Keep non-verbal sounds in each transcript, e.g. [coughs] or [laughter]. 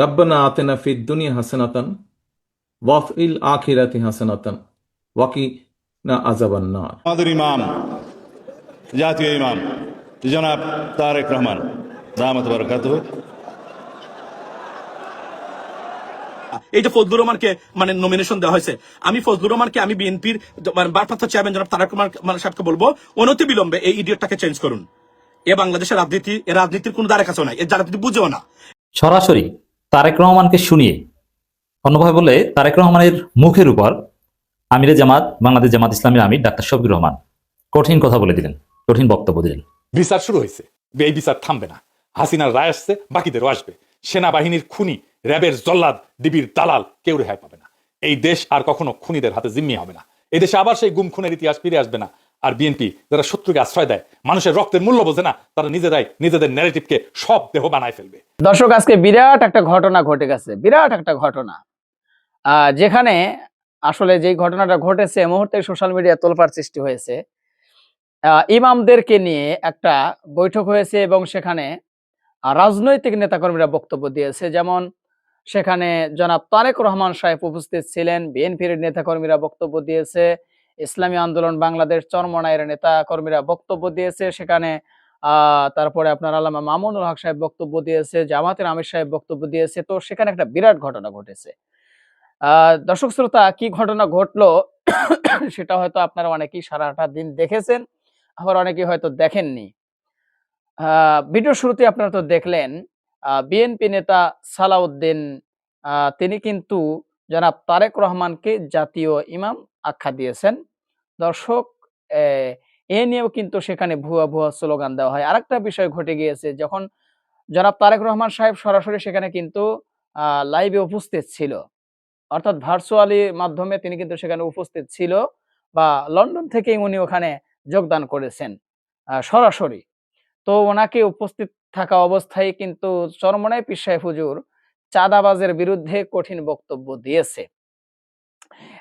রব্বানা আতেনা ফিদ দুনিয়া হাসানাতান ওয়াফিল আখিরাতি হাসানাতান ওয়াকিনা আযাবান নার আমাদের ইমাম জাতীয় ইমাম জনাব তারেক রহমান দামাত বারকাত এই যে ফজলুর রহমানকে মানে নমিনেশন দেওয়া হয়েছে আমি ফজলুর রহমানকে আমি বিএনপির মানে ভারপ্রাপ্ত চেয়ারম্যান জনাব তারেক রহমান মানে সাহেবকে বলব অনতি বিলম্বে এই ইডিয়টটাকে চেঞ্জ করুন। এ বাংলাদেশের রাজনীতি এ রাজনীতির কোনো দ্বারে কাছেও নাই এর রাজনীতি বুঝেও না। সরাসরি তারেক রহমানকে শুনিয়ে অন্যভাবে বলে তারেক রহমানের মুখের উপর আমিরে জামাত, বাংলাদেশ জামাত ইসলামের আমির ডাক্তার শফিকুর রহমান। কঠিন কথা বলে দিলেন, কঠিন বক্তব্য দিলেন। বিচার শুরু হয়েছে। এই বিচার থামবে না। হাসিনার রায় আসছে, বাকিদেরও আসবে। সেনাবাহিনীর খুনি, র্যাবের জল্লাদ ডিবির দালাল কেউ রেহাই পাবে না। এই দেশ আর কখনো খুনিদের হাতে জিম্মি হবে না। এই দেশে আবার সেই গুম খুনের ইতিহাস ফিরে আসবে না। আর বিএনপি যারা শত্রুকে আশ্রয় দেয়, মানুষের রক্তের মূল্য বোঝে না, তারা নিজেরাই নিজেদের ন্যারেটিভকে সব দেহ বানায় ফেলবে। দর্শক, আজকে বিরাট একটা ঘটনা ঘটে গেছে, বিরাট একটা ঘটনা। যেখানে আসলে যেই ঘটনাটা ঘটেছে মুহূর্তে সোশ্যাল মিডিয়া তোলপাড় সৃষ্টি হয়েছে। ইমামদেরকে নিয়ে একটা বৈঠক হয়েছে এবং সেখানে রাজনৈতিক নেতাকর্মীরা বক্তব্য দিয়েছে। যেমন, সেখানে জনাব তারেক রহমান সাহেব উপস্থিত ছিলেন বিএনপির নেতাকর্মীরা বক্তব্য দিয়েছে। ইসলামী আন্দোলন বাংলাদেশ চরমনায়ের নেতাকর্মীরা বক্তব্য দিয়েছে। সেখানে তারপরে আপনার আল্লামা মামুনুল হক সাহেব বক্তব্য দিয়েছে, জামাতের আমির সাহেব বক্তব্য দিয়েছে। তো সেখানে একটা বিরাট ঘটনা ঘটেছে। দর্শক শ্রোতা, কি ঘটনা ঘটলো? সেটা হয়তো আপনারা অনেকেই সারাটা দিন দেখেছেন, আবার অনেকেই হয়তো দেখেননি। ভিডিও শুরুতে আপনারা তো দেখলেন বিএনপি নেতা সালাউদ্দিন তিনি কিন্তু জনাব তারেক রহমানকে জাতীয় ইমাম আখ্যা দিয়েছেন। দর্শক, এ নিয়েও কিন্তু সেখানে ভুয়া ভুয়া স্লোগান দেওয়া হয়। আরেকটা বিষয় ঘটে গিয়েছে, যখন জনাব তারেক রহমান সাহেব সরাসরি সেখানে কিন্তু লাইভে উপস্থিত ছিল। অর্থাৎ ভার্চুয়ালি মাধ্যমে তিনি কিন্তু সেখানে উপস্থিত ছিল বা লন্ডন থেকেই উনি ওখানে যোগদান করেছেন সরাসরি। তো ওনাকে উপস্থিত থাকা অবস্থায় কিন্তু চরমনায় সাহেব হুজুর চাঁদাবাজের বিরুদ্ধে কঠিন বক্তব্য দিয়েছে।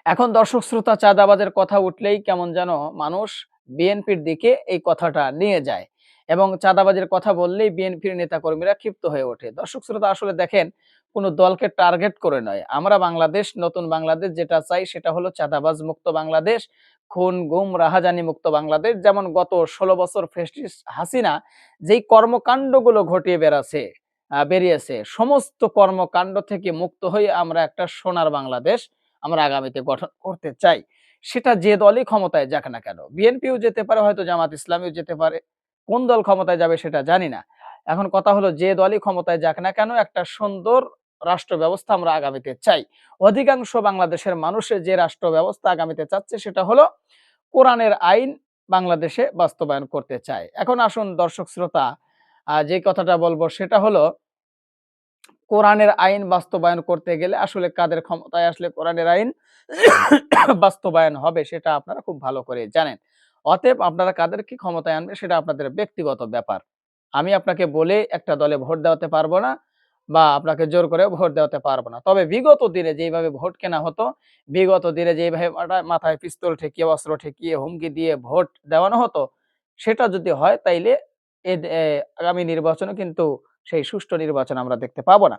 এখন দর্শক শ্রোতা চাঁদাবাজের কথা উঠলেই কেমন যেন মানুষ বিএনপির দিকে এই কথাটা নিয়ে যায় এবং চাঁদাবাজের কথা বললেই বিএনপির নেতাকর্মীরা ক্ষিপ্ত হয়ে ওঠে। দর্শক শ্রোতা আসলে দেখেন কোনো দলকে টার্গেট করে নয়। আমরা বাংলাদেশ নতুন বাংলাদেশ যেটা চাই সেটা হলো চাঁদাবাজ মুক্ত বাংলাদেশ খুন গুম রাহাজানি মুক্ত বাংলাদেশ। যেমন গত ষোলো বছর ফেস্টিস হাসিনা যেই কর্মকাণ্ডগুলো ঘটিয়ে বেড়াচ্ছে আহ, বেরিয়েছে সমস্ত কর্মকাণ্ড থেকে মুক্ত হয়ে আমরা একটা সোনার বাংলাদেশ আমরা আগামীতে গঠন করতে চাই। সেটা যে দলই ক্ষমতায় যাক না কেন, বিএনপিও যেতে পারে, হয়তো জামাত ইসলামীও যেতে পারে, কোন দল ক্ষমতায় যাবে সেটা জানি না। এখন কথা হলো যে দলই ক্ষমতায় যাক না কেন, একটা সুন্দর রাষ্ট্র ব্যবস্থা আমরা আগামীতে চাই। অধিকাংশ বাংলাদেশের মানুষের যে রাষ্ট্র ব্যবস্থা আগামীতে চাচ্ছে সেটা হলো কোরআনের আইন বাংলাদেশে বাস্তবায়ন করতে চায়। এখন আসুন দর্শক শ্রোতা যে কথাটা বলব সেটা হলো কোরআনের আইন বাস্তবায়ন করতে গেলে আসলে কাদের ক্ষমতায় আসলে কোরআনের আইন [coughs] বাস্তবায়ন হবে সেটা আপনারা খুব ভালো করে জানেন। অতএব আপনারা কাদেরকে ক্ষমতায় আনবে সেটা আপনাদের ব্যক্তিগত ব্যাপার। আমি আপনাকে বলে একটা দলে ভোট দেওয়াতে পারব না বা আপনাকে জোর করে ভোট দেওয়াতে পারব না। তবে বিগত দিনে যেইভাবে ভোট কেনা হতো, বিগত দিনে যেইভাবে মাথায় পিস্তল ঠেকিয়ে, অস্ত্র ঠেকিয়ে, হুমকি দিয়ে ভোট দেওয়ানো হতো, সেটা যদি হয় তাইলে আগামী নির্বাচনে কিন্তু সেই সুষ্ঠু নির্বাচন আমরা দেখতে পাবো না।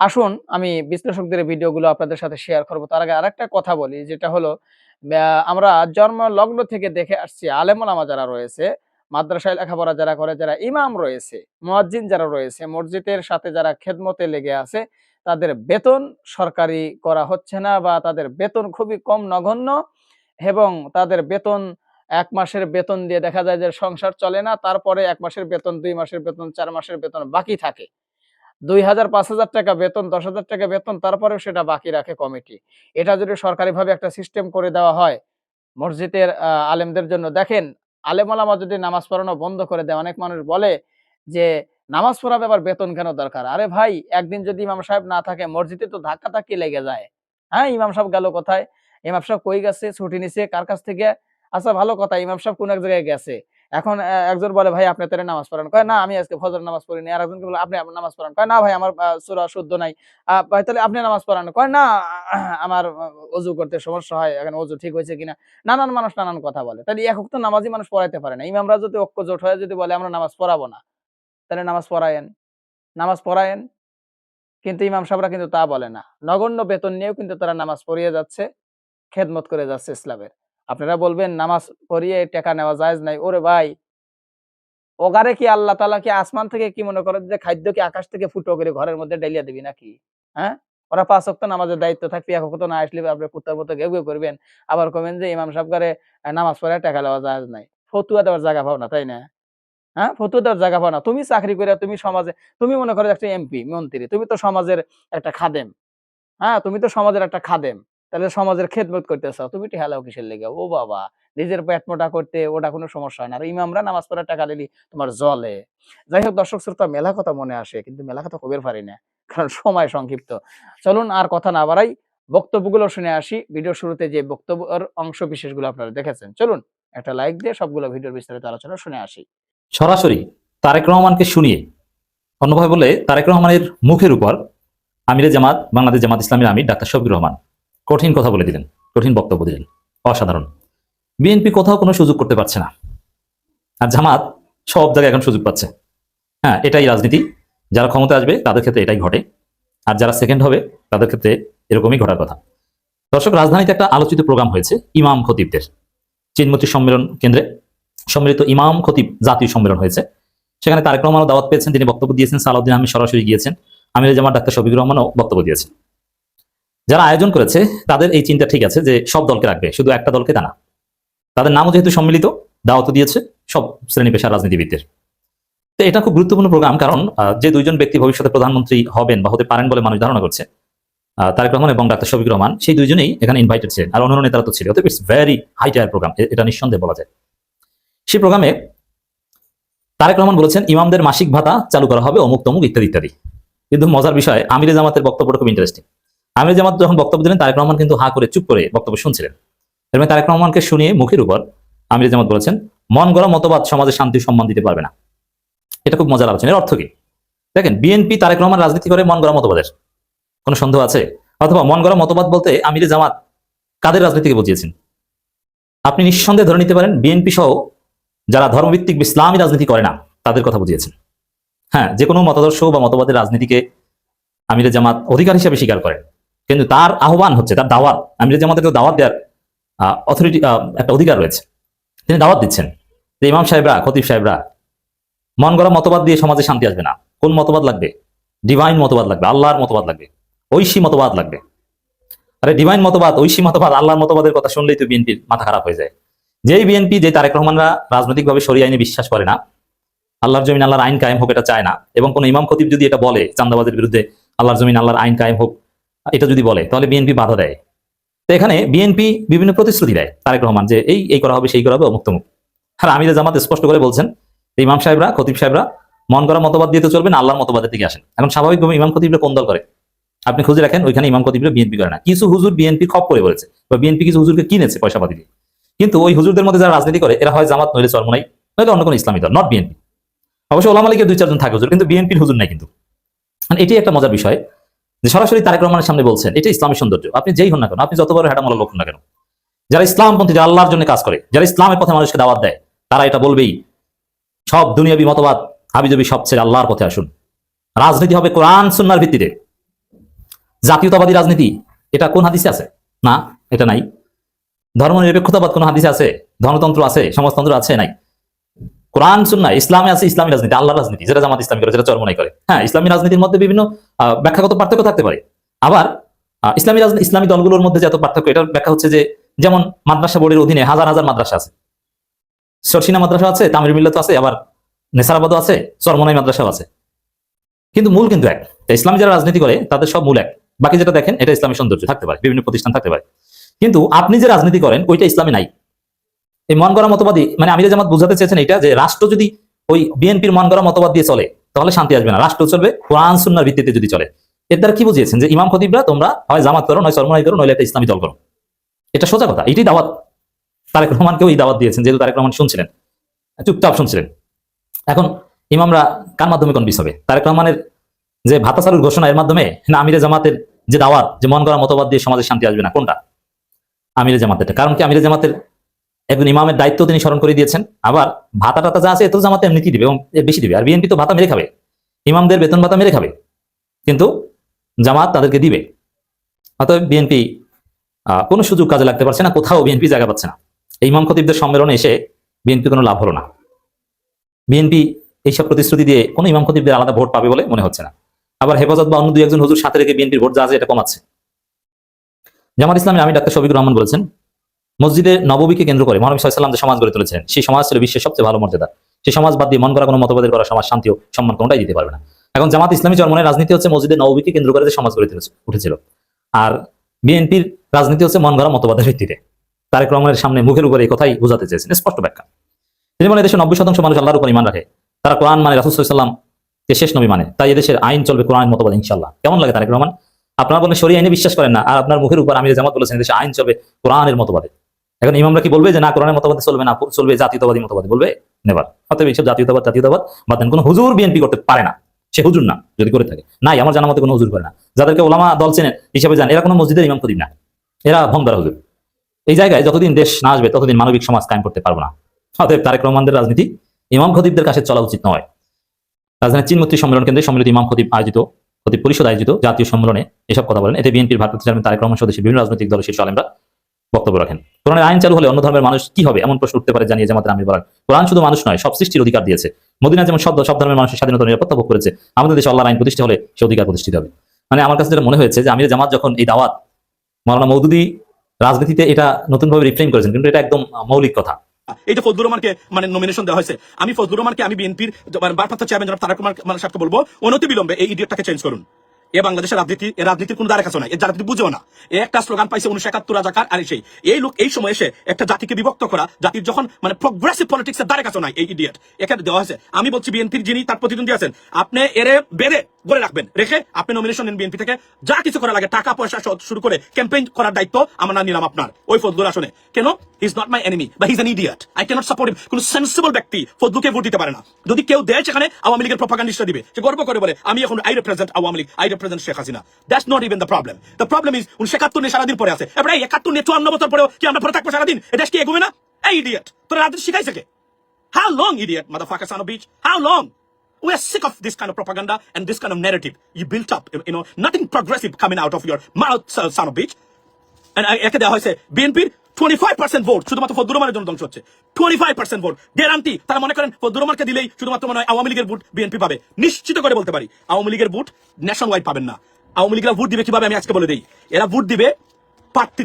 আসুন, আমি বিশ্লেষকদের ভিডিওগুলো আপনাদের সাথে শেয়ার করব। তার আগে আরেকটা কথা বলি, যেটা হলো আমরা জন্ম লগ্ন থেকে দেখে আসছি আলেমলামা যারা রয়েছে, মাদ্রাসায় লেখাপড়া যারা করে, যারা ইমাম রয়েছে, মুয়াজ্জিন যারা রয়েছে, মসজিদের সাথে যারা খেদমতে লেগে আছে, তাদের বেতন সরকারি করা হচ্ছে না বা তাদের বেতন খুবই কম নগণ্য এবং তাদের বেতন এক মাসের বেতন দিয়ে দেখা যায় যে সংসার চলে না, তারপরে এক মাসের বেতন, দুই মাসের বেতন, চার মাসের বেতন বাকি থাকে। দুই হাজার, পাঁচ হাজার টাকা বেতন, দশ হাজার টাকা বেতন, তারপরেও সেটা বাকি রাখে কমিটি। এটা যদি সরকারিভাবে একটা সিস্টেম করে দেওয়া হয়, মসজিদের আলেমদের জন্য। দেখেন আলেম আলামা যদি নামাজ পড়ানো বন্ধ করে দেয়, অনেক মানুষ বলে যে, নামাজ পড়াবে আবার বেতন কেন দরকার? আরে ভাই, একদিন যদি ইমাম সাহেব না থাকে, মসজিদে তো ধাক্কা ধাক্কি লেগে যায়। হ্যাঁ ইমাম সাহেব গেল কোথায়? ইমাম সাহেব কই গেছে? ছুটি নিছে, কার কাছ থেকে? আচ্ছা ভালো কথা, ইমাম সাহেব কোন এক জায়গায় গেছে। এখন একজন বলে, ভাই, আপনি তাহলে নামাজ পড়ান। কয়, না, আমি আজকে ফজর নামাজ পড়িনি। আর একজনকে বলে, আপনি নামাজ পড়ান। কয়, না, ভাই, আমার সুরা শুদ্ধ নাই। ভাই, তাহলে আপনি নামাজ পড়ান। কয়, না আমার অজু করতে সমস্যা হয়। এখন অজু ঠিক হয়েছে কিনা? নানান মানুষ নানান কথা বলে। তাহলে একক তো নামাজি মানুষ পড়াইতে পারে না। ইমামরা যদি ঐক্য জোট হয়ে যদি বলে, আমরা নামাজ পড়াবো না। তাহলে নামাজ পড়ায়েন। নামাজ পড়ায়েন। কিন্তু ইমাম সাহেবরা কিন্তু তা বলে না। নগণ্য বেতন নিয়েও কিন্তু তারা নামাজ পড়িয়ে যাচ্ছে, খেদমত করে যাচ্ছে ইসলামের। আপনারা বলবেন, নামাজ পড়িয়ে টাকা নেওয়া যায় নাই। ওরে ভাই, ওগারে কি আল্লাহ তালা কি আসমান থেকে কি মনে করেন যে খাদ্য কি আকাশ থেকে ফুটো করে ঘরের মধ্যে ডাইলিয়া দিবি নাকি? হ্যাঁ? ওরা পাঁচ অক্ত নামাজের দায়িত্ব থাকবে, এক অক্ত না আসলে আপনি কুত্তার মতো ঘেউ ঘেউ করবেন। আবার কবেন যে ইমাম সাহেব করে নামাজ পড়ে টাকা নেওয়া যায় নাই। ফতুয়া দেওয়ার জায়গা পাও না, তাই না? হ্যাঁ? ফতুয়া দেওয়ার জায়গা পাও না। তুমি চাকরি করে তুমি সমাজে, তুমি মনে করো একটা এমপি, মন্ত্রী, তুমি তো সমাজের একটা খাদেম। হ্যাঁ? তুমি তো সমাজের একটা খাদেম। তাহলে সমাজের খেদমত করতেছ। তুমি ঠেলাও কিসের লেগে? ও বাবা, নিজের পেট মোটা করতে ওটা কোনো সমস্যা হয় না। আর ইমামরা নামাজ পড়ার টাকা দিলি তোমার জলে। যাই হোক, দর্শক শ্রোতা, মেলা কথা মনে আসে, কিন্তু মেলা কথা কবের পারি না, কারণ সময় সংক্ষিপ্ত। চলুন আর কথা না বাড়াই, বক্তব্যগুলো শুনে আসি। ভিডিও শুরুতে যে বক্তব্যের অংশ বিশেষগুলো আপনারা দেখেছেন, চলুন একটা লাইক দিয়ে সবগুলো ভিডিওর বিস্তারিত আলোচনা শুনে আসি। সরাসরি তারেক রহমানকে শুনিয়ে অন্যভাবে বলে তারেক রহমানের মুখের উপর আমিরে জামাত, বাংলাদেশ জামাত ইসলামের আমির ডাক্তার শফিকুর রহমান। কঠিন কথা বলে দিলেন, কঠিন বক্তব্য দিলেন। অসাধারণ। বিএনপি কোথাও কোনো সুযোগ করতে পারছে না। আর জামাত সব জায়গায় এখন সুযোগ পাচ্ছে। হ্যাঁ এটাই রাজনীতি। যারা ক্ষমতা আসবে, তাদের ক্ষেত্রে এটাই ঘটে। আর যারা সেকেন্ড হবে, তাদের ক্ষেত্রে এরকমই ঘটার কথা। দর্শক, রাজধানীতে একটা আলোচিত প্রোগ্রাম হয়েছে, ইমাম খতিবদের। চিনমতি সম্মেলন কেন্দ্রে সম্মিলিত ইমাম খতিব জাতীয় সম্মেলন হয়েছে। সেখানে তারেক রহমানও দাওয়াত পেয়েছেন, তিনি বক্তব্য দিয়েছেন, সালাউদ্দিন আহমেদ সরাসরি গিয়েছেন, আমির জামাত ডাক্তার শফিকুর রহমানও বক্তব্য দিয়েছেন। যারা আয়োজন করেছে, তাদের এই চিন্তা ঠিক আছে যে সব দলকে রাখবে, শুধু একটা দলকে তা না। তাদের নামও যেহেতু সম্মিলিত দাওয়াতও দিয়েছে, সব শ্রেণি পেশার রাজনীতিবিদদের। তো এটা খুব গুরুত্বপূর্ণ প্রোগ্রাম, কারণ যে দুইজন ব্যক্তি ভবিষ্যতে প্রধানমন্ত্রী হবেন বা হতে পারেন বলে মানুষ ধারণা করছে তারেক রহমান এবং ডাক্তার শফিকুর রহমান, সেই দুইজনেই এখানে ইনভাইটেড ছিলেন, আর অন্যান্য নেতারা তো ছিল। It's very high tier program এটা নিঃসন্দেহে বলা যায়। সেই প্রোগ্রামে তারেক রহমান বলেছেন, ইমামদের মাসিক ভাতা চালু করা হবে অমুক তমুক ইত্যাদি ইত্যাদি। কিন্তু মজার বিষয়, আমিরে জামাতের বক্তব্যটা খুব ইন্টারেস্টিং আমির জামাত যখন বক্তব্য দিলেন, তারেক রহমান কিন্তু হা করে চুপ করে বক্তব্য শুনছিলেন। এর মানে তারেক রহমানকে শুনিয়ে মুখের উপর আমির জামাত বলেছেন, মন গড়া মতবাদ সমাজে শান্তি সম্মান দিতে পারবে না। এটা খুব মজার আলোচনা। এর অর্থ কি? দেখেন, বিএনপি তারেক রহমান রাজনীতি করে মন গড়া মতবাদের। কোনো সন্দেহ আছে? অথবা মন গড়া মতবাদ বলতে আমির জামাত কাদের রাজনীতিকে বুঝিয়েছেন? আপনি নিঃসন্দেহে ধরে নিতে পারেন, বিএনপি সহ যারা ধর্মভিত্তিক ইসলামী রাজনীতি করে না, তাদের কথা বুঝিয়েছেন। হ্যাঁ যে কোনো মতাদর্শ বা মতবাদের রাজনীতিকে আমিরে জামাত অধিকার হিসেবে স্বীকার করেন। কিন্তু তার আহ্বান হচ্ছে, তার দাওয়াত আমিরে জামাতের তো দাওয়াত দেওয়ার অথরিটি একটা অধিকার রয়েছে, তিনি দাওয়াত দিচ্ছেন। যে ইমাম সাহেবরা, খতিব সাহেবরা, মন গড়া মতবাদ দিয়ে সমাজে শান্তি আসবে না। কোন মতবাদ লাগবে? ডিভাইন মতবাদ লাগবে, আল্লাহর মতবাদ লাগবে, ঐশী মতবাদ লাগবে। আরে ডিভাইন মতবাদ, ঐশী মতবাদ, আল্লাহর মতবাদের কথা শুনলেই তো বিএনপির মাথা খারাপ হয়ে যায়। যেই বিএনপি যে তারেক রহমানরা রাজনৈতিকভাবে সরি আইনে বিশ্বাস করে না, আল্লাহর জমিন আল্লাহর আইন কায়েম হোক এটা চায় না, এবং কোন ইমাম খতিব যদি এটা বলে চান্দাবাজের বিরুদ্ধে, আল্লাহর জমিন আল্লাহর আইন কায়েম হোক এটা যদি বলে, তাহলে বিএনপি বাধা দেয়। তো এখানে বিএনপি বিভিন্ন প্রতিশ্রুতি দেয় তারেক রহমান যে এই এই করা হবে, সেই করা হবে, অমুক তমুক। আর আমির জামাত স্পষ্ট করে বলছেন, যে ইমাম সাহেবরা, খতিব সাহেবরা, মন করা মতবাদ দিয়ে তো চলবেন আল্লাহর মতবাদের দিকে আসেন। এখন স্বাভাবিকভাবে ইমাম খতিবরা কোন দল করে? আপনি খুঁজে রাখেন, ওইখানে ইমাম খতিবরা বিএনপি করে না। কিছু হুজুর বিএনপি খপ করে বলেছে, বা বিএনপি কিছু হুজুরকে কিনেছে পয়সা পাতি দিয়ে। কিন্তু ওই হুজুরদের মধ্যে যারা রাজনীতি করে, এরা হয় জামাত, নইলে চরমনাই নইলে অন্য কোনো ইসলামী দল নট বিএনপি অবশ্য ওলামা লীগের দুই চারজন থাকে হুজুর, কিন্তু বিএনপির হুজুর নাই কিন্তু। মানে এটি একটা মজার বিষয়। সরাসরি তারেক রহমানের সামনে বলছেন, এটা ইসলামী সৌন্দর্য। আপনি যেই হন না কেন, আপনি যত বড় হেটামলা লোক না কেন। যারা ইসলামপন্থী, যারা আল্লাহর জন্য কাজ করে, যারা ইসলামের পথে মানুষকে দাওয়াত দেয়, তারা এটা বলবেই, সব দুনিয়াবি মতবাদ হাবিজবি সব ছেড়ে আল্লাহর পথে আসুন। রাজনীতি হবে কোরআন, সুন্নার ভিত্তিতে। জাতীয়তাবাদী রাজনীতি, এটা কোন হাদিসে আছে? না, এটা নাই। ধর্মনিরপেক্ষতাবাদ কোন হাদিসে আছে? ধর্মতন্ত্র আছে? সমাজতন্ত্র আছে? নাই। কোরআন সুন্না ইসলামে আছে ইসলামী রাজনীতি আল্লাহ রাজনীতি, যেটা জামাত ইসলামী করে, যেটা চরমনাই করে। হ্যাঁ ইসলামী রাজনীতির মধ্যে বিভিন্ন ব্যাখ্যাগত পার্থক্য থাকতে পারে। আবার ইসলামী রাজনীতি, ইসলামী দলগুলোর মধ্যে যে পার্থক্য, এটার ব্যাখ্যা হচ্ছে যে, যেমন মাদ্রাসা বোর্ডের অধীনে হাজার হাজার মাদ্রাসা আছে। সরসিনা মাদ্রাসা আছে, তামির মিল্লত আছে, আবার নেসারাবাদও আছে চরমনাই মাদ্রাসাও আছে। কিন্তু মূল কিন্তু এক। ইসলামী যারা রাজনীতি করে, তাদের সব মূল এক। বাকি যেটা দেখেন, এটা ইসলামী সৌন্দর্য থাকতে পারে, বিভিন্ন প্রতিষ্ঠান থাকতে পারে। কিন্তু আপনি যে রাজনীতি করেন, ওইটা ইসলামে নাই। এই মন গড়া মতবাদী মানে আমির জামাত বুঝাতে চেয়েছেন এটা যে, রাষ্ট্র যদি ওই বিএনপির মন গড়া মতবাদ দিয়ে চলে তাহলে শান্তি আসবে না। রাষ্ট্র চলবে, কোরআন, সুন্নার ভিত্তিতে যদি চলে। এর দ্বারা কি বুঝিয়েছেন যে ইমাম খতিবরা, তোমরা হয় জামাত করো, নয় সরমনাই করো, নইলে একটা ইসলামী দল করো। এটা সোজা কথা, এটাই দাওয়াত। তারেক রহমানকেও এই দাওয়াত দিয়েছেন, যেহেতু তারেক রহমান শুনছিলেন, চুপচাপ শুনছিলেন। এখন ইমামরা কার মাধ্যমে কনভিস হবে? তারেক রহমানের যে ভাতা চালুর ঘোষণা, এর মাধ্যমে? না আমিরে জামাতের যে দাওয়াত, যে মন করা মতবাদ দিয়ে সমাজে শান্তি আসবে না, কোনটা? আমিরে জামাতের কারণ কি আমিরে জামাতের একজন ইমামের দায়িত্ব তিনি স্মরণ করে দিয়েছেন। আবার ভাতা টাতা যা আছে এত জামাতে এমনিতেই দিবে এবং বেশি দিবে। আর বিএনপি তো ভাতা মেরে খাবে। ইমামদের বেতন ভাতা মেরে খাবে। কিন্তু জামাত তাদেরকে দিবে। অতএব বিএনপি কোনো সুযোগ কাজে লাগতে পারছে না। কোথাও বিএনপি জায়গা পাচ্ছে না। এই ইমাম খতিবদের সম্মেলনে এসে বিএনপি কোনো লাভ হলো না। বিএনপি এইসব প্রতিশ্রুতি দিয়ে কোনো ইমাম খতিবদের আলাদা ভোট পাবে বলে মনে হচ্ছে না। আবার হেফাজত বা অন্য দুই একজন হুজুর সাথে রেখে বিএনপির ভোট যা আছে, এটা কমাচ্ছে। জামাত ইসলামী আমি ডাক্তার শফিকুর রহমান বলেছেন মসজিদে নববীকে কেন্দ্র করে মহানবী সাল্লাম যে সমাজ গড়ে তুলেছেন, সেই সমাজ ছিল বিশ্বের সবচেয়ে ভালো মর্যাদা। সেই সমাজ বাদ দিয়ে মন করা কোনো মতবাদের করা সমাজ শান্তি ও সম্মান কোনটাই দিতে পারবে না। এখন জামাত ইসলামী চরমনের রাজনীতি হচ্ছে মসজিদে নববীকে কেন্দ্র করে যে সমাজ গড়ে তুলেছে, উঠেছিল। আর বিএনপির রাজনীতি হচ্ছে মন গড়া মতবাদের ভিত্তিতে। তারেক রহমানের সামনে মুখের উপরে এই কথাই বোঝাতে চেয়েছেন, স্পষ্ট ব্যাখ্যা। তিনি বলেন, দেশের নব্বই শতাংশ মানুষ আল্লাহর উপর ইমান রাখে। তারা কোরআন মানে রাসুল সাল্লাম কে শেষ নবী মানে। তাই এদেশের আইন চলবে কোরআন মতবাদ ইনশাল্লাহ কেমন লাগে তারেক রহমান? আপনারা বলেন সরি আইনে বিশ্বাস করেন না। আর আপনার মুখের উপর আমির জামাত বলেছেন দেশে আইন চলবে কোরআনের মতবাদে। এখন ইমামরা কি বলবে যে, না, কোরআনের মতবাদে চলবে না, চলবে জাতীয়তাবাদী মতবাদে? বলবে, নেবার। অতএব এইসব জাতীয়তাবাদ জাতীয়তাবাদ বাদ দেন। কোনো হুজুর বিএনপি করতে পারে না। সে হুজুর না, যদি করে থাকে। নাই, আমার জানা মতে কোনো হুজুর করে না। যাদেরকে ওলামা দল চেনেন, হিসাবে জান এরা কোনো মসজিদের ইমাম করিম না। এরা ভঙ্গার হুজুর। এই জায়গায় যতদিন দেশ না আসবে, ততদিন মানবিক সমাজ কায়েম করতে পারব না। অতএব তারেক রহমানদের রাজনীতি ইমাম খতিবদের কাছে চলা উচিত নয়। রাজধানীর চীনমূর্তি সম্মেলন কেন্দ্রে সম্মিলিত ইমাম খতিব আয়োজিত, খতিব পরিষদ আয়োজিত জাতীয় সম্মেলনে এসব কথা বলেন। এতে বিএনপির ভারপ্রাপ্ত চেয়ারম্যান তারেক রহমান সদস্য বিভিন্ন রাজনৈতিক দলের শীর্ষ আলেমরা বক্তব্য রাখেন। কোরআনের আইন চালু হলে অন্য ধর্মের মানুষ কি হবে? এমন প্রশ্ন উঠতে পারে জানিয়ে জামাতের আমির বলেন কোরআন শুধু মানুষ নয়, সব সৃষ্টির অধিকার দিয়েছে। মদিনা যেমন সব সব ধর্মের মানুষের স্বাধীনতা নিরাপত্তা ভোগ করেছে, আমাদের দেশে আল্লাহর আইন প্রতিষ্ঠা হলে সে অধিকার প্রতিষ্ঠিত হবে। মানে আমার কাছে যেটা মনে হয়েছে যে আমির জামাত যখন এই দাওয়াত, মৌলানা মৌদুদি রাজনীতিতে এটা নতুনভাবে রিফ্রেম করেছেন, কিন্তু এটা একদম মৌলিক কথা। এই যে ফজলুর রহমানকে মানে নমিনেশন দেওয়া হয়েছে। আমি ফজলুর রহমানকে, আমি বিএনপির ভারপ্রাপ্ত চেয়ারম্যান জনাব তারেক মানে সাহেবকে বলব অনতি বিলম্বে এই ইডিয়টটাকে চেঞ্জ করুন। এ বাংলাদেশের রাজনীতি, এ রাজনীতির কোনো দ্বারা কাছে নাই। এর রাজনীতি বুঝেও না। একটা স্লোগান পাইছে উনিশশো একাত্তর রাজাকার আর সেই। এই লোক এই সময় এসে একটা জাতিকে বিভক্ত করা, জাতির যখন মানে প্রগ্রেসিভ পলিটিক্স এর দ্বারা কাছে নাই, এই ইডিয়ট এখানে দেওয়া হয়েছে, আমি বলছি বিএনপির যিনি তার প্রতিদ্বন্দ্বী আছেন, আপনি এরে বেড়ে গড়ে রাখবেন, রেখে আপনি নমিনেশন নেন বিএনপি থেকে। যা কিছু করা লাগে, টাকা পয়সা শুরু করে ক্যাম্পেইন করার দায়িত্ব আমরা নিলাম আপনার, ওই ফজলুর আসনে। কেন? ইজ নট মাই এনিমি বা his an idiot I cannot support কোন সেন্সিবল ব্যক্তি ফজলুকে ভোট দিতে পারে না। যদি কেউ দেয় সেখানে আওয়ামী লীগের প্রপাগান্ডিস্টরা দিবে। সে গর্ব করে বলে, আমি এখন I represent Awami League I represent Sheikh Hasina that's not even the problem the problem is উনি একাত্তর নিয়ে সারাদিন পরে আছে এবার এই একাত্তর নিয়ে চুয়ান্ন বছর পরেও কি আমরা পরে থাকব সারাদিন এটা কি এগোবে না এই ইডিয়ট তোরা রাজনীতি শিখাইছে কে How long, idiot, motherfucker, son a bitch? How long? We are sick of this kind of propaganda and this kind of narrative you built up. You know, nothing progressive coming out of your mouth, son of bitch. And I- দেওয়া হয়েছে বিএনপির twenty five percent vote শুধুমাত্র জন্য ধ্বংস হচ্ছে। Twenty percent vote guarantee তারা মনে করেন দিলেই শুধুমাত্র মনে হয় আওয়ামী লীগের ভোট বিএনপি পাবে। নিশ্চিত করে বলতে পারি আওয়ামী লীগের ভোট ন্যাশন ওয়াইড পাবেন না। আওয়ামী লীগরা ভোট দিবে কীভাবে আমি আজকে বলে দিই? এরা ভোট দিবে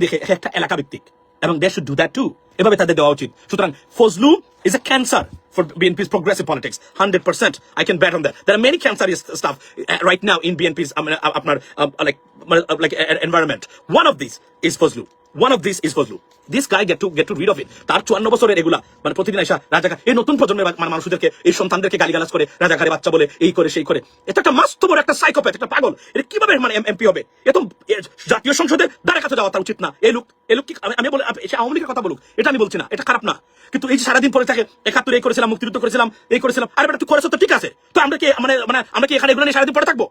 দেখে একটা এলাকা ভিত্তিক। এবং they should do that too এভাবে তাদের দেওয়া উচিত। সুতরাং Fazlu is a cancer for BNP's progressive politics 100% i can bet uh, right now in bnp's um, uh, uh, uh, uh, one of is one of these is fazlu this guy get to get to rid of it. তার চুয়ান্ন বছরের এগুলা। মানে প্রতিদিন এসা রাজাকার এই নতুন প্রজন্মের মানে মানুষদেরকে, এই সন্তানদেরকে গালিগালাজ করে, রাজাকারে বাচ্চা বলে, এই করে, সেই করে। এটা একটা মাস্ত বড় একটা সাইকোপ্যাথ একটা পাগল। এটা কীভাবে মানে এমপি হবে? এত জাতীয় সংসদের দ্বারা কাছে যাওয়া তার উচিত না। এই লোক এই লোক কি, আমি বলে, সে আওয়ামী লীগের কথা বলুক, এটা আমি বলছি না, এটা খারাপ না। কিন্তু এই যে সারাদিন পরে থাকে, একাত্তর এই করেছিলাম, মুক্তিযুদ্ধ করেছিলাম, এই করেছিলাম, আরে বেটা, তুই করেছ তো ঠিক আছে। তো আমরা কি মানে মানে আমরা কি এখানে এগুলো নিয়ে সারাদিন পরে থাকব?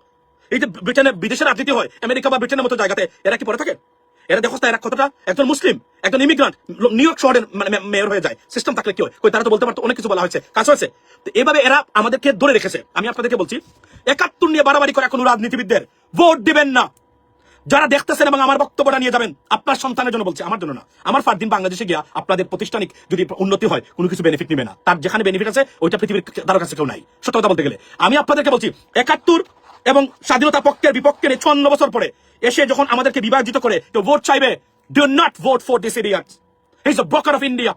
এই যে ব্রিটেনে বিদেশের রাজনীতি হয়, আমেরিকা বা ব্রিটেনের মতো জায়গাতে, এরা কি পরে থাকে? এরা দেখো এরা কতটা? একজন মুসলিম, একজন ইমিগ্রান্ট নিউ ইয়র্ক শহরের মেয়র হয়ে যায়। সিস্টেম থাকলে কি হয়? কই, তারা তো বলতে পারতো অনেক কিছু বলা হয়েছে, কাজ হয়েছে। তো এভাবে এরা আমাদেরকে ধরে রেখেছে। আমি আপনাদেরকে বলছি, একাত্তর নিয়ে বাড়াবাড়ি করা কোনো রাজনীতিবিদদের ভোট দিবেন না। যারা দেখতেছেন এবং আমার বক্তব্যটা নিয়ে যাবেন, আপনার সন্তানের জন্য বলছি, আমার জন্য না। আমার ফারদিন বাংলাদেশে গিয়া আপনাদের প্রতিষ্ঠানিক যদি উন্নতি হয়, কোনো কিছু বেনিফিট নেবে না। তার যেখানে বেনিফিট আছে, ওইটা পৃথিবীর কারও কাছে কেউ নাই। সত্য কথা বলতে গেলে। আমি আপনাদেরকে বলছি, একাত্তর এবং স্বাধীনতা পক্ষের বিপক্ষে চুয়ান্ন বছর পরে এসে যখন আমাদেরকে বিভাজিত করে কেউ ভোট চাইবে do not vote for this idiot broker of India.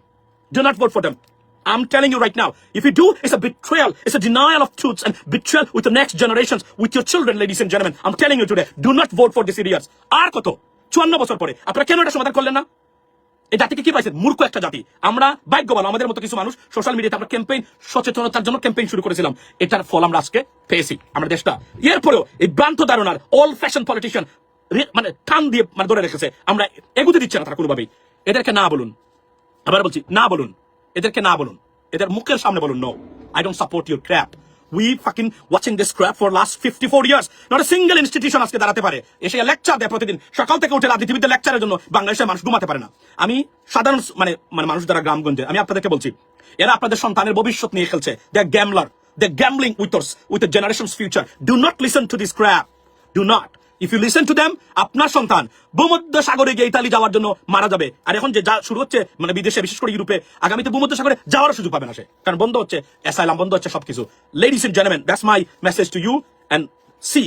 Do not vote for them. I'm telling you right now, if you do, it's a betrayal. It's a denial of truths and betrayal with the next generations, with your children, ladies and gentlemen. I'm telling you today, do not vote for these idiots. আর কত চুয়ান্ন বছর পরে আপনারা কেন এটা সমাধান করলেন না এই জাতিকে কি পাইছেন? মূর্খ একটা জাতি। আমরা ভাগ্যবান, আমাদের মতো কিছু মানুষ সোশ্যাল মিডিয়াতে আমরা ক্যাম্পেইন সচেতনতার জন্য ক্যাম্পেইন শুরু করেছিলাম। এটার ফল আমরা আজকে পেয়েছি, আমরা দেশটা। এরপরেও এই ভ্রান্ত ধারণার অল ফ্যাশন পলিটিশিয়ান মানে টান দিয়ে মানে ধরে রেখেছে। আমরা এগুতে দিচ্ছে না তারা কোনোভাবেই। এদেরকে না বলুন। আবার বলছি, না বলুন। এদেরকে না বলুন। এদের মুখের সামনে বলুন no I don't support your crap we fucking watching this crap for last fifty four years not a single institution আজকে দাঁড়াতে পারে। এসে লেকচার দেয় প্রতিদিন। সকাল থেকে উঠে রাজনীতিবিদদের লেকচারের জন্য বাংলাদেশের মানুষ ঘুমাতে পারে না। আমি সাধারণ মানে মানে মানুষ যারা গ্রামগঞ্জে, আমি আপনাদেরকে বলছি, এরা আপনাদের সন্তানের ভবিষ্যৎ নিয়ে খেলছে। They gambler they gambling with with the generations future do not listen to this crap do not if you listen to them আপনার সন্তান ভূমধ্য সাগরে গিয়ে ইতালি যাওয়ার জন্য মারা যাবে। আর এখন যে যা শুরু হচ্ছে মানে বিদেশে, বিশেষ করে ইউরোপে, আগামীতে ভূমধ্য সাগরে যাওয়ার সুযোগ পাবে না সে। কারণ বন্ধ হচ্ছে, অ্যাসাইলাম বন্ধ হচ্ছে সবকিছু। Ladies and gentleman that's my message to you and see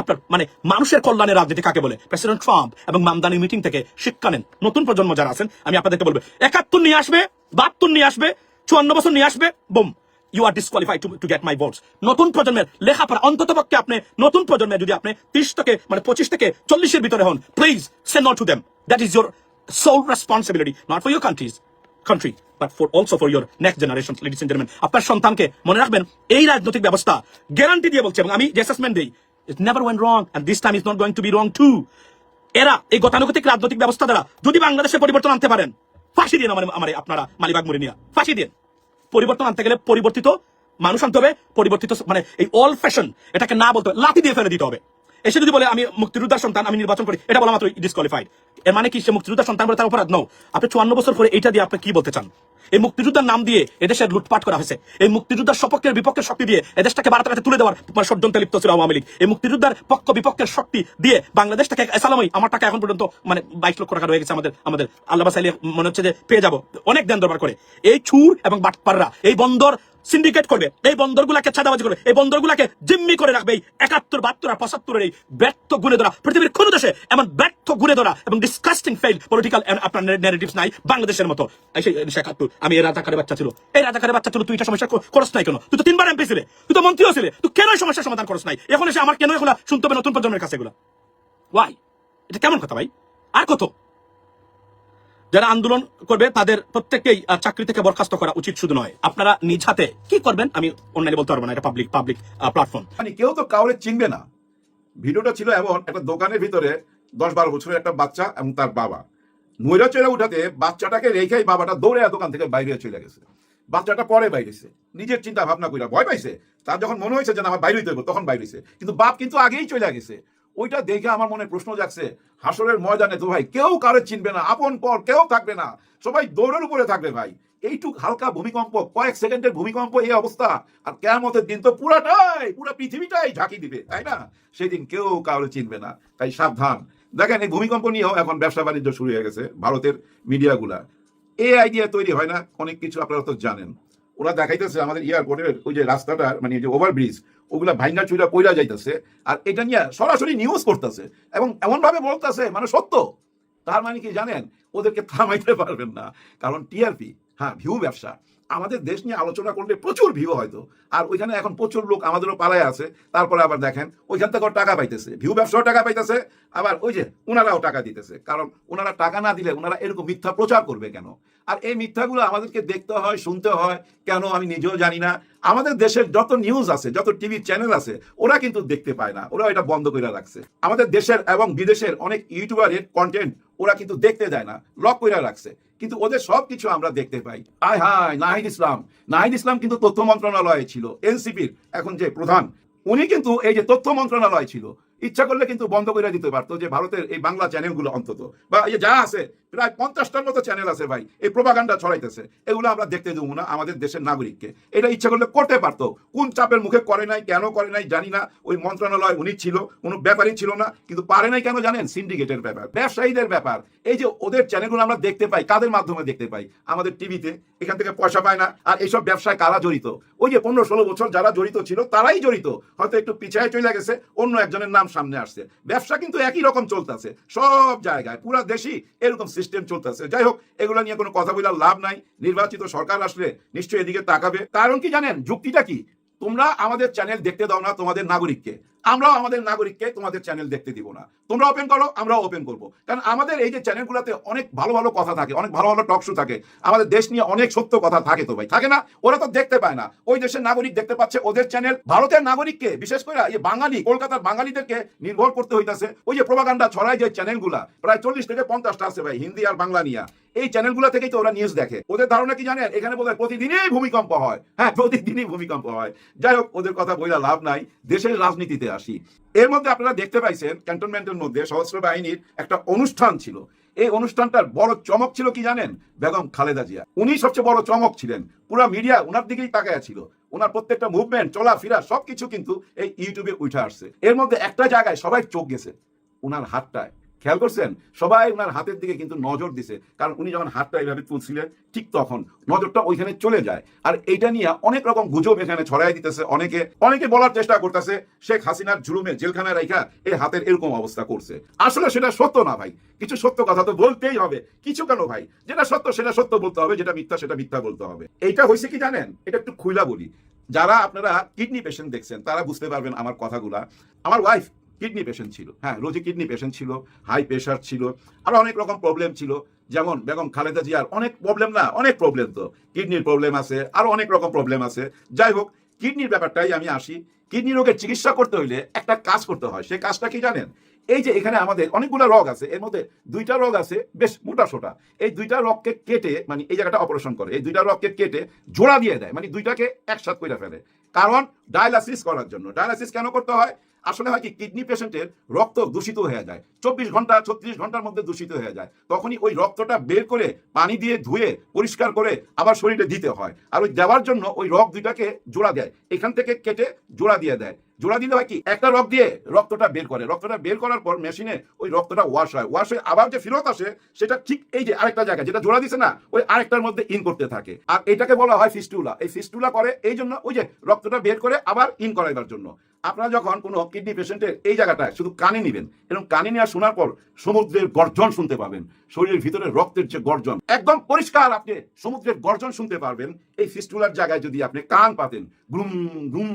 আপনার মানে মানুষের কল্যাণে রাজনীতি কাকে বলে? প্রেসিডেন্ট ট্রাম্প এবং মামদানি মিটিং থেকে শিক্ষা নেন। নতুন প্রজন্ম যারা আছেন, আমি আপনাদেরকে বলব, একাত্তর নিয়ে আসবে, বাহাত্তর নিয়ে আসবে, চুয়ান্ন বছর নিয়ে আসবে, bomb. You are disqualified to to get my votes নতুন প্রজন্মের লেখাপড়া অন্তত পক্ষে আপনি, নতুন প্রজন্মের যদি আপনি ত্রিশ থেকে মানে পঁচিশ থেকে চল্লিশের ভিতরে হন please say not to them that is your sole responsibility not for your countries country but for also for your next generation ladies and gentleman আপনার সন্তানকে মনে রাখবেন, এই রাজনৈতিক ব্যবস্থা গ্যারান্টি দিয়ে বলছে এবং আমি যে দিই it never went wrong and this time is not going to be wrong to এরা এই গতানুগতিক রাজনৈতিক ব্যবস্থা দ্বারা যদি বাংলাদেশে পরিবর্তন আনতে পারেন, ফাঁসি দিন আমার আমার আপনারা মালিবাগ মুড়ে নিয়ে, ফাঁসি দিন পরিবর্তন আনতে গেলে পরিবর্তিত মানুষ আনতে হবে, পরিবর্তিত মানে এই অল ফ্যাশন এটাকে না বলতে হবে, লাথি দিয়ে ফেলে দিতে হবে। এসে যদি বলে, আমি মুক্তিযোদ্ধার সন্তান, আমি নির্বাচন করি, এটা বলা মাত্র ডিসকোয়ালিফাইড এর মানে কি? সে মুক্তিযোদ্ধার সন্তান বলে তার অপরাধ? নও আপনি চুয়ান্ন বছর পরে এটা দিয়ে আপনি কি বলতে চান? এই মুক্তিযোদ্ধার নাম দিয়ে এদেশের লুটপাট করা হয়েছে। এই মুক্তিযোদ্ধার সপক্ষের বিপক্ষের শক্তি দিয়ে এদেশটাকে ভারতের তুলে দেওয়ার ষড়যন্ত্রে লিপ্ত ছিল আওয়ামী লীগ। এই মুক্তিযোদ্ধার পক্ষ বিপক্ষের শক্তি দিয়ে বাংলাদেশটাকে এসালামই আমার টাকা এখন পর্যন্ত মানে বাইশ লক্ষ টাকা রয়ে গেছে আমাদের আমাদের। আল্লাহ সাইলে মনে হচ্ছে যে পেয়ে যাব। অনেক দেন দরবার করে। এই চুর এবং বাটপাররা, এই বন্দর সিন্ডিকেট করবে। এই বন্দরগুলাকে ছাদাবাজি করবে। এই বন্দরগুলাকে জিম্মি করে রাখবে এই একাত্তর, বাহাত্তর আর পঁচাত্তরের এই ব্যর্থ গুণে ধরা। পৃথিবীর কোন দেশে এমন ব্যর্থ গুণে ধরা এবং ডিসকাস্টিং ফেল পলিটিক্যাল আপনার ন্যারেটিভস নাই বাংলাদেশের মতো। একাত্তর, আমি এই রাজাকারের বাচ্চা ছিল। এই রাজাকারের বাচ্চা ছিল, তুই এটা সমস্যা করস নাই কেন? তুই তো তিনবার এমপি ছিলে, তুই তো মন্ত্রীও ছিলে, তুই কেন সমস্যার সমাধান করস নাই? এখন এসে আমার কেন এগুলা শুনতে হবে নতুন প্রজন্মের কাছে এগুলা? ওয়াই এটা কেমন কথা ভাই? আর কত? যারা আন্দোলন করবে, তাদের প্রত্যেককেই চাকরি থেকে বরখাস্ত করা উচিত শুধু নয়। আপনারা নিজ হাতে কি করবেন? আমি অনলাইনে বলতে পারব না, এটা পাবলিক পাবলিক প্ল্যাটফর্ম মানে কেউ তো কাউরে চিনবে না। ভিডিওটা ছিল এমন, একটা দোকানের ভিতরে দশ বারো বছরের একটা বাচ্চা এবং তার বাবা। নৈরা চড়ে উঠাতে বাচ্চাটাকে রেখেই বাবাটা দৌড়ে দোকান থেকে বাইরে চলে গেছে। বাচ্চাটা পরে বাইরেছে। নিজের চিন্তা ভাবনা কইরা ভয় পাইছে। তার যখন মনে হয়েছে যে আমার বাইরে তখন বাইরেছে। কিন্তু বাপ কিন্তু আগেই চলে গেছে। ওইটা দেখে আমার মনে প্রশ্ন জাগছে, হাসরের ময়দানে তো ভাই কেউ কারও চিনবে না, আপন পর কেউ থাকবে না, সবাই দৌড়ের উপরে থাকবে ভাই। এইটুক হালকা ভূমিকম্প, কয়েক সেকেন্ডের ভূমিকম্প এই অবস্থা, আর কেমতের দিন তো পুরাটাই, পুরো পৃথিবীটাই ঝাঁকি দিবে, তাই না? সেদিন কেউ কারও চিনবে না, তাই সাবধান। দেখেন এই ভূমিকম্প নিয়েও এখন ব্যবসা বাণিজ্য শুরু হয়ে গেছে, ভারতের মিডিয়াগুলা। এই আইডিয়া তৈরি হয় না, অনেক কিছু আপনারা তো জানেন। ওরা দেখাইতেছে আমাদের এয়ারপোর্টের ওই যে রাস্তাটার মানে যে ওভারব্রিজ ওগুলা ভাইঙ্গা চুইরা কইরা যাইতেছে। আর এটা নিয়ে সরাসরি নিউজ করতেছে। এবং এমন ভাবে বলতেছে মানে সত্য। তার মানে কি জানেন? ওদেরকে থামাইতে পারবেন না। কারণ টিআরপি হ্যাঁ ভিউ ব্যবসা। আমাদের দেশ নিয়ে আলোচনা করলে প্রচুর ভিউ হয়তো। আর ওইখানে এখন প্রচুর লোক আমাদেরও পালায় আছে। তারপরে আবার দেখেন, ওইখান থেকে টাকা পাইতেছে। ভিউ ব্যবসাও টাকা পাইতেছে। আবার ওই যে ওনারাও টাকা দিতেছে। কারণ ওনারা টাকা না দিলে ওনারা এরকম মিথ্যা প্রচার করবে কেন? আর এই মিথ্যাগুলো আমাদেরকে দেখতে হয়, শুনতে হয়। কেন আমি নিজেও জানি না। আমাদের দেশের যত নিউজ আছে, যত টিভি চ্যানেল আছে, ওরা কিন্তু দেখতে পায় না। ওরা এটা বন্ধ করে রাখছে। আমাদের দেশের এবং বিদেশের অনেক ইউটিউবারের কন্টেন্ট ওরা কিন্তু দেখতে দেয় না লক করে রাখছে। কিন্তু ওদের সব কিছু আমরা দেখতে পাই। আয় হায় নাহিদ ইসলাম। নাহিদ ইসলাম কিন্তু তথ্য মন্ত্রণালয়ে ছিল এনসিপির এখন যে প্রধান। উনি কিন্তু এই যে তথ্য মন্ত্রণালয় ছিল ইচ্ছা করলে কিন্তু বন্ধ করে দিতে পারতো যে ভারতের এই বাংলা চ্যানেলগুলো অন্তত। বা এই যে আছে, প্রায় পঞ্চাশটার মতো চ্যানেল আছে ভাই, এই প্রোপাগান্ডা ছড়াইতেছে। এগুলো আমরা দেখতে দেবো না আমাদের দেশের নাগরিককে। এটা ইচ্ছা করলে করতে পারতো। কোন চাপের মুখে করে নাই, কেন করে নাই জানি না। ওই মন্ত্রণালয় উনি ছিল, কোনো ব্যাপারই ছিল না। কিন্তু পারে নাই কেন জানেন? সিন্ডিকেটের ব্যাপার, ব্যবসায়ীদের ব্যাপার। এই যে ওদের চ্যানেলগুলো আমরা দেখতে পাই, কাদের মাধ্যমে দেখতে পাই? আমাদের টিভিতে, এখান থেকে পয়সা পায় না। আর এইসব ব্যবসায় কারা জড়িত? ওই যে পনেরো ষোলো বছর যারা জড়িত ছিল, তারাই জড়িত। হয়তো একটু পিছায় চলে গেছে, অন্য একজনের নাম সামনে আসছে। ব্যবসা কিন্তু একই রকম চলতেছে। সব জায়গায়, পুরো দেশই এরকম সিস্টেম চলতেছে। যাই হোক, এগুলো নিয়ে কোনো কথা বলার লাভ নাই। নির্বাচিত সরকার আসলে নিশ্চয়ই এদিকে তাকাবে। কারণ কি জানেন? যুক্তিটা কি? তোমরা আমাদের চ্যানেল দেখতে দাও না তোমাদের নাগরিককে। আমরাও আমাদের নাগরিককে তোমাদের চ্যানেল দেখতে দিব না। তোমরা ওপেন করো, আমরাও ওপেন করব। কারণ আমাদের এই যে চ্যানেলগুলোতে অনেক ভালো ভালো কথা থাকে, অনেক ভালো ভালো টক শো থাকে, আমাদের দেশ নিয়ে অনেক সত্য কথা থাকে তো ভাই। থাকে না? ওরা তো দেখতে পায় না। ওই দেশের নাগরিক দেখতে পাচ্ছে, ওদের চ্যানেল ভারতের নাগরিককে, বিশেষ করে এই বাঙালি, কলকাতার বাঙালিদেরকে নির্ভর করতে হইতাছে। ওই যে প্রভাকাণ্ডা ছড়ায় যে চ্যানেলগুলা প্রায় চল্লিশ থেকে পঞ্চাশটা আছে ভাই, হিন্দি আর বাংলা নিয়ে। এই চ্যানেলগুলো থেকেই তো ওরা নিউজ দেখে। ওদের ধারণা কি জানেন? এখানে বোধহয় প্রতিদিনই ভূমিকম্প হয়। হ্যাঁ প্রতিদিনই ভূমিকম্প হয়। যাই হোক, ওদের কথা বইলা লাভ নাই। দেশের রাজনীতিতে আসি। এর মধ্যে আপনারা দেখতে পাইছেন ক্যান্টনমেন্টের মধ্যে সশস্ত্র বাহিনীর একটা অনুষ্ঠান ছিল। এই অনুষ্ঠানটার বড় চমক ছিল কি জানেন? বেগম খালেদা জিয়া। উনি সবচেয়ে বড় চমক ছিলেন। পুরা মিডিয়া ওনার দিকেই তাকায় ছিল। ওনার প্রত্যেকটা মুভমেন্ট চলাফেরা, সবকিছু কিন্তু এই ইউটিউবে উঠে আসছে। এর মধ্যে একটা জায়গায় সবাই চোখ গেছে। ওনার হাতটায়। খেয়াল করছেন? সবাই ওনার হাতের দিকে কিন্তু নজর দিছে। কারণ উনি যখন হাতটা এইভাবে তুলছিলেন, ঠিক তখন নজরটা ওইখানে চলে যায়। আর এইটা নিয়ে অনেক রকম গুজব এখানে ছড়াই দিতেছে অনেকে। অনেকে বলার চেষ্টা করতেছে, শেখ হাসিনার জুলুমে জেলখানায় রাইখা এই হাতের এরকম অবস্থা করছে। আসলে সেটা সত্য না ভাই। কিছু সত্য কথা তো বলতেই হবে। কিছু কেন ভাই? যেটা সত্য সেটা সত্য বলতে হবে, যেটা মিথ্যা সেটা মিথ্যা বলতে হবে। এইটা হয়েছে কি জানেন? এটা একটু খুইলা বলি। যারা আপনারা কিডনি পেশেন্ট দেখছেন, তারা বুঝতে পারবেন আমার কথাগুলা। আমার ওয়াইফ কিডনি পেশেন্ট ছিল। হ্যাঁ রোজি কিডনি পেশেন্ট ছিল হাই প্রেশার ছিল, আরও অনেক রকম প্রবলেম ছিল। যেমন বেগম খালেদা জিয়ার অনেক প্রবলেম না, অনেক প্রবলেম তো। কিডনির প্রবলেম আছে, আরও অনেক রকম প্রবলেম আছে। যাই হোক কিডনির ব্যাপারটাই আমি আসি। কিডনি রোগের চিকিৎসা করতে হইলে একটা কাজ করতে হয় সেই কাজটা কি জানেন? এই যে এখানে আমাদের অনেকগুলো রোগ আছে, এর মধ্যে দুইটা রোগ আছে, বেশ মোটা সোটা। এই দুইটা রগকে কেটে মানে এই জায়গাটা অপারেশন করে, এই দুইটা রগকে কেটে জোড়া দিয়ে দেয় মানে দুইটাকে একসাথ করে ফেলে। কারণ ডায়ালাসিস করার জন্য। ডায়ালাসিস কেন করতে হয়? আসলে হয় কি কিডনি পেশেন্টের রক্ত দূষিত হয়ে যায়। চব্বিশ ঘণ্টা, ছত্রিশ ঘণ্টার মধ্যে দূষিত হয়ে যায়। তখনই ওই রক্তটা বের করে পানি দিয়ে ধুয়ে, পরিষ্কার করে আবার শরীরে দিতে হয়। আর ওই দেওয়ার জন্য ওই রক দুইটাকে জোড়া দেয়। এখান থেকে কেটে জোড়া দিয়ে দেয়। জোড়া দিলে হয় কি, একটা রক দিয়ে রক্তটা বের করে। রক্তটা বের করার পর মেশিনে ওই রক্তটা ওয়াশ হয়। ওয়াশ হয়ে আবার যে ফেরত আসে, সেটা ঠিক এই যে আরেকটা জায়গা যেটা জোড়া দিছে না, ওই আরেকটার মধ্যে ইন করতে থাকে। আর এটাকে বলা হয় ফিস্টুলা এই ফিস্টুলা করে, এই জন্য ওই যে রক্তটা বের করে আবার ইন করাইবার জন্য। আপনারা যখন কোনো কিডনি পেশেন্টের এই জায়গাটায় শুধু কানে নিবেন এবং কানে নেওয়া শোনার পর সমুদ্রের গর্জন শুনতে পাবেন, শরীরের ভিতরে রক্তের যে গর্জন, একদম পরিষ্কার আপনি সমুদ্রের গর্জন শুনতে পারবেন। এই ফিস্টুলার জায়গায় যদি আপনি কান পাতেন গ্রুম গ্রুম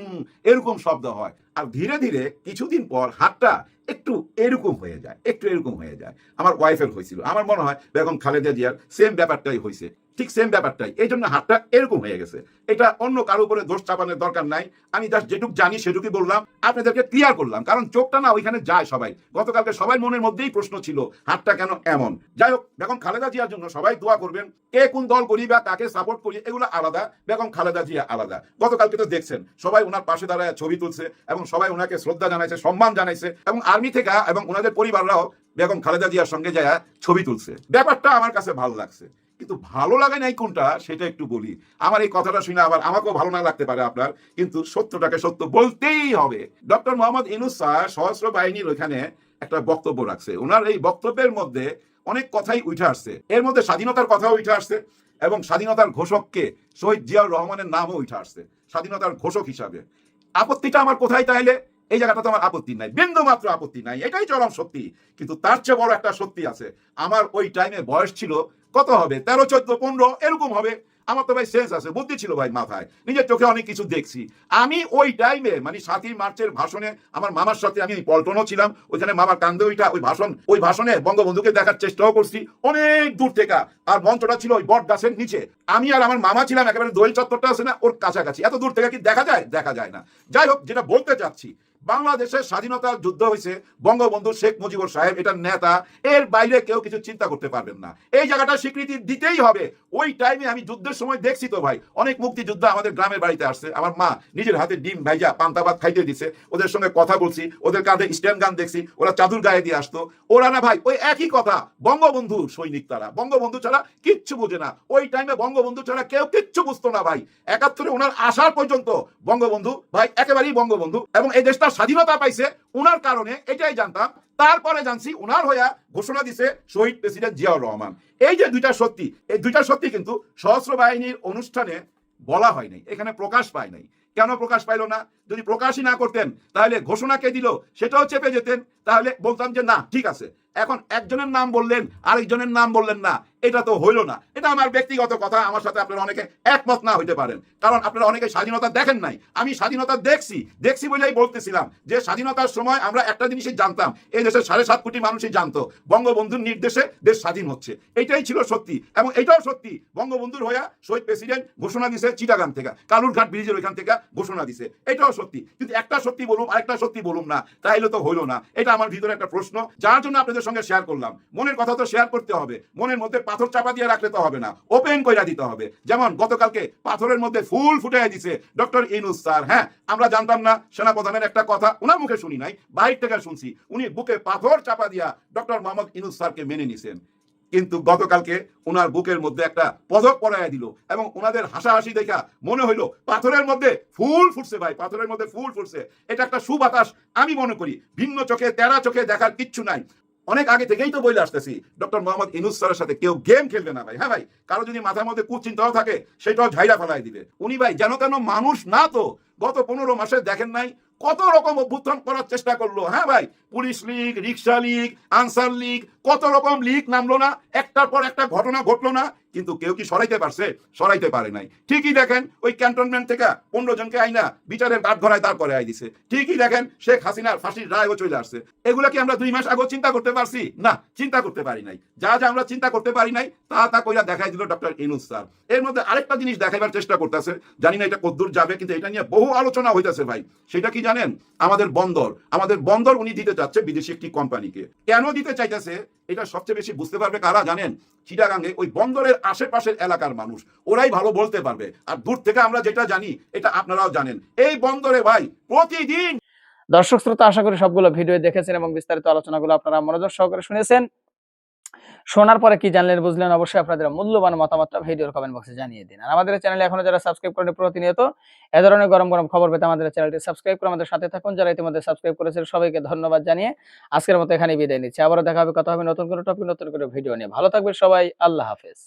এরকম শব্দ হয়। আর ধীরে ধীরে কিছুদিন পর হাতটা একটু এরকম হয়ে যায়, একটু এরকম হয়ে যায়। আমার ওয়াইফের হয়েছিল। আমার মনে হয় বেগম খালেদা জিয়ার সেম ব্যাপারটাই হয়েছে। ঠিক সেম ব্যাপারটাই। এই জন্য হাতটা এরকম হয়ে গেছে। এটা অন্য কারও উপরে দোষ চাপানোর দরকার নাই। আমি জাস্ট যেটুক জানি সেটুকুই বললাম। আপনাদেরকে ক্লিয়ার করলাম। কারণ চোখটা না ওইখানে যায় সবাই। গতকালকে সবাই মনের মধ্যেই প্রশ্ন ছিল, হাতটা কেন এমন? যাই হোক, বেগম খালেদা জিয়ার জন্য সবাই দোয়া করবেন, কে কোন দল করি বা কাকে সাপোর্ট করি, এগুলো আলাদা। বেগম খালেদা জিয়া আলাদা। গতকালকে তো দেখছেন, সবাই ওনার পাশে দাঁড়ায় ছবি তুলছে এবং সবাই ওনাকে শ্রদ্ধা জানাইছে, সম্মান জানাইছে এবং আর্মি থেকে এবং ওনাদের পরিবাররাও বেগম খালেদা জিয়ার সঙ্গে যায় ছবি তুলছে। ব্যাপারটা আমার কাছে ভালো লাগছে। কিন্তু ভালো লাগে নাই কোনটা, সেটা একটু বলি। আমার এই কথাটা শুনে আবার আমাকেও ভালো না লাগতে পারে আপনার, কিন্তু সত্যটাকে সত্য বলতেই হবে। ডক্টর মোহাম্মদ ইনুস স্যার সহস্র বাহিনীর ওইখানে একটা বক্তব্য রাখছে। ওনার এই বক্তব্যের মধ্যে অনেক কথাই উঠে আসছে। এর মধ্যে স্বাধীনতার কথাও উঠে আসছে এবং স্বাধীনতার ঘোষককে শহীদ জিয়াউর রহমানের নামও উঠে আসছে। স্বাধীনতার ঘোষক হিসাবে। আপত্তিটা আমার কোথায় তাইলে? এই জায়গাটা তো আমার আপত্তি নাই। বিন্দু মাত্র আপত্তি নাই। এটাই চরম সত্যি কিন্তু তার চেয়ে বড় একটা সত্যি আছে। আমার ওই টাইমে বয়স ছিল, কত হবে? তেরো, চোদ্দ, পনেরো, এরকম হবে। আমার তো ভাই সেন্স আছে, বুদ্ধি ছিল ভাই মাথায়। নিজের চোখে অনেক কিছু দেখছি। আমি ওই টাইমে মানে সাতই মার্চের ভাষণে আমার মামার সাথে আমি পল্টনও ছিলাম, ওইখানে মামার কান্দে ওইটা, ওই ভাষণ, ওই ভাষণে বঙ্গবন্ধুকে দেখার চেষ্টাও করছি, অনেক দূর থেকে। আর মঞ্চটা ছিল ওই বট গাছের নিচে। আমি আর আমার মামা ছিলাম, একেবারে দোয়েল চত্বরটা আছে না, ওর কাছাকাছি। এত দূর থেকে কি দেখা যায়? দেখা যায় না। যাই হোক, যেটা বলতে চাচ্ছি বাংলাদেশের স্বাধীনতার যুদ্ধ হয়েছে বঙ্গবন্ধু শেখ মুজিবুর সাহেব এটার নেতা, এর বাইরে কেউ কিছু চিন্তা করতে পারবেন না। এই জায়গাটা স্বীকৃতি দিতেই হবে। ওই টাইমে আমি যুদ্ধের সময় দেখছি তো ভাই, অনেক মুক্তিযোদ্ধা আমাদের গ্রামের বাড়িতে আসছে। আমার মা নিজের হাতে ডিম, ভাইজা পান্তাবাদ খাইতে দিছে। ওদের সঙ্গে কথা বলছি, ওদের কাঁধে স্ট্যান্ড গান দেখছি, ওরা চাদুর গায়ে দিয়ে আসতো। ওরা না ভাই, ওই একই কথা, বঙ্গবন্ধু সৈনিক তারা। বঙ্গবন্ধু ছাড়া কিচ্ছু বোঝে না। ওই টাইমে বঙ্গবন্ধু ছাড়া কেউ কিচ্ছু বুঝতো না ভাই। একাত্তরে ওনার আসার পর্যন্ত বঙ্গবন্ধু, ভাই, একেবারেই বঙ্গবন্ধু। এবং এই দেশটা স্বাধীনতা পাইছে উনার কারণে এটাই জানতাম তারপরে জানছি উনার হইয়া ঘোষণা দিছে শহীদ প্রেসিডেন্ট জিয়াউর রহমান এই যে দুইটা সত্যি এই দুইটা সত্যি কিন্তু সহস্র বাহিনীর অনুষ্ঠানে বলা হয় নাই, এখানে প্রকাশ পায় নাই। কেন প্রকাশ পাইল না? যদি প্রকাশই না করতেন, তাহলে ঘোষণা কে দিল? সেটাও চেপে যেতেন, তাহলে বলতাম যে না, ঠিক আছে। এখন একজনের নাম বললেন, আরেকজনের নাম বললেন না। এটা তো হইল না। এটা আমার ব্যক্তিগত কথা, আমার সাথে আপনারা অনেকে একমত না হইতে পারেন। কারণ আপনারা অনেকে স্বাধীনতা দেখেন নাই। আমি স্বাধীনতা দেখছি দেখছি বলেই বলতেছিলাম যে স্বাধীনতার সময় আমরা একটা জিনিসই জানতাম, এই দেশের সাড়ে সাত কোটি মানুষই জানতো, বঙ্গবন্ধুর নির্দেশে দেশ স্বাধীন হচ্ছে। এটাই ছিল সত্যি এবং এটাও সত্যি। বঙ্গবন্ধুর হইয়া শহীদ প্রেসিডেন্ট ঘোষণা দিছে চিটাগাং থেকে, কালুরঘাট ব্রিজের ওইখান থেকে ঘোষণা দিছে। এটাও সত্যি। কিন্তু একটা সত্যি বলুম আরেকটা সত্যি বলুম না, তাইলে তো হইল না। এটা আমার ভিতরে একটা প্রশ্ন। যার জন্য আপনাদের সঙ্গে শেয়ার করলাম। মনের কথা তো শেয়ার করতে হবে। মনের মধ্যে পাথর চাপা দিয়ে রাখলে তো হবে না। ওপেন কইরা দিতে হবে। যেমন গতকালকে পাথরের মধ্যে ফুল ফুটে দিছে ডক্টর ইনুস স্যার। হ্যাঁ আমরা জানতাম না, সেনাপ্রধানের একটা কথা ওনার মুখে শুনি নাই বাহির থেকে শুনছি। উনি বুকে পাথর চাপা দিয়া ডক্টর মোহাম্মদ ইনুস স্যারকে মেনে নিছেন। কিন্তু গতকালকে ওনার বুকের মধ্যে একটা পদক পরাইয়া দিল এবং ওনাদের হাসাহাসি দেখা মনে হইল, পাথরের মধ্যে ফুল ফুটছে ভাই, পাথরের মধ্যে ফুল ফুটছে। এটা একটা সুবাতাস, আমি মনে করি। ভিন্ন চোখে, তেরা চোখে দেখার কিচ্ছু নাই। অনেক আগে থেকেই তো বইলে আসতেছি। ডক্টর মোহাম্মদ ইনুস স্যারের সাথে কেউ গেম খেলবে না ভাই হ্যাঁ ভাই? কারও যদি মাথার মধ্যে কুচিন্তাও থাকে, সেটাও ঝাইরা ফেলাই দিবে। উনি ভাই, যেন কেন মানুষ না তো গত পনেরো মাসে দেখেন নাই কত রকম অভ্যুত্থান করার চেষ্টা করল হ্যাঁ ভাই? পুলিশ লীগ, রিক্সা লীগ, আনসার লীগ কত রকম লিক নামলো না, একটার পর একটা ঘটনা ঘটলো না, কিন্তু কেউ কি সরাইতে পারছে? সরাইতে পারে নাই। ঠিকই দেখেন, ওই ক্যান্টনমেন্ট থেকে পনেরো জনকে আইনা বিচারের কাঠ ধরায় তারপরে আই দিছে। ঠিকই দেখেন, শেখ হাসিনার ফাঁসির রায়ও চলে আসছে। এগুলো কি আমরা দুই মাস আগে চিন্তা করতে পারছি? না, চিন্তা করতে পারি নাই। যা যা আমরা চিন্তা করতে পারি নাই, তা তা কইরা দেখাই দিল ডক্টর ইনুস স্যার। এর মধ্যে আরেকটা জিনিস দেখাইবার চেষ্টা করতেছে, জানি না এটা কদ্দূর যাবে, কিন্তু এটা নিয়ে বহু আলোচনা হইতেছে ভাই। সেটা কি জানেন? আমাদের বন্দর আমাদের বন্দর উনি দিতে চাচ্ছে বিদেশি একটি কোম্পানিকে। কেন দিতে চাইতেছে? এটা সবচেয়ে বেশি বুঝতে পারবে কারা জানেন? চিটাগাঙ্গে ওই বন্দরের আশেপাশের এলাকার মানুষ। ওরাই ভালো বলতে পারবে। আর দূর থেকে আমরা যেটা জানি, এটা আপনারাও জানেন। এই বন্দরে ভাই, প্রতিদিন দর্শক শ্রোতা, আশা করি সবগুলো ভিডিও দেখেছেন এবং বিস্তারিত আলোচনাগুলো আপনারা মনোযোগ সহকারে শুনেছেন। শোনার পরে কি জানলেন, বুঝলেন অবশ্যই আপনাদের মূল্যবান মতামতটা ভিডিওর কমেন্ট বক্সে জানিয়ে দিন। আর আমাদের চ্যানেলে এখনও যারা সাবস্ক্রাইব করেন প্রতিনিয়ত, এ ধরনের গরম গরম খবর পেতে আমাদের চ্যানেলটি সাবস্ক্রাইব করে আমাদের সাথে থাকুন। যারা ইতিমধ্যে সাবস্ক্রাইব করেছেন, সবাইকে ধন্যবাদ জানিয়ে আজকের মতো এখানে বিদায় নিচ্ছি। আবারও দেখা হবে, কথা হবে নতুন কোনো টপিক নতুন করে ভিডিও নিয়ে। ভালো থাকবে সবাই, আল্লাহ হাফেজ।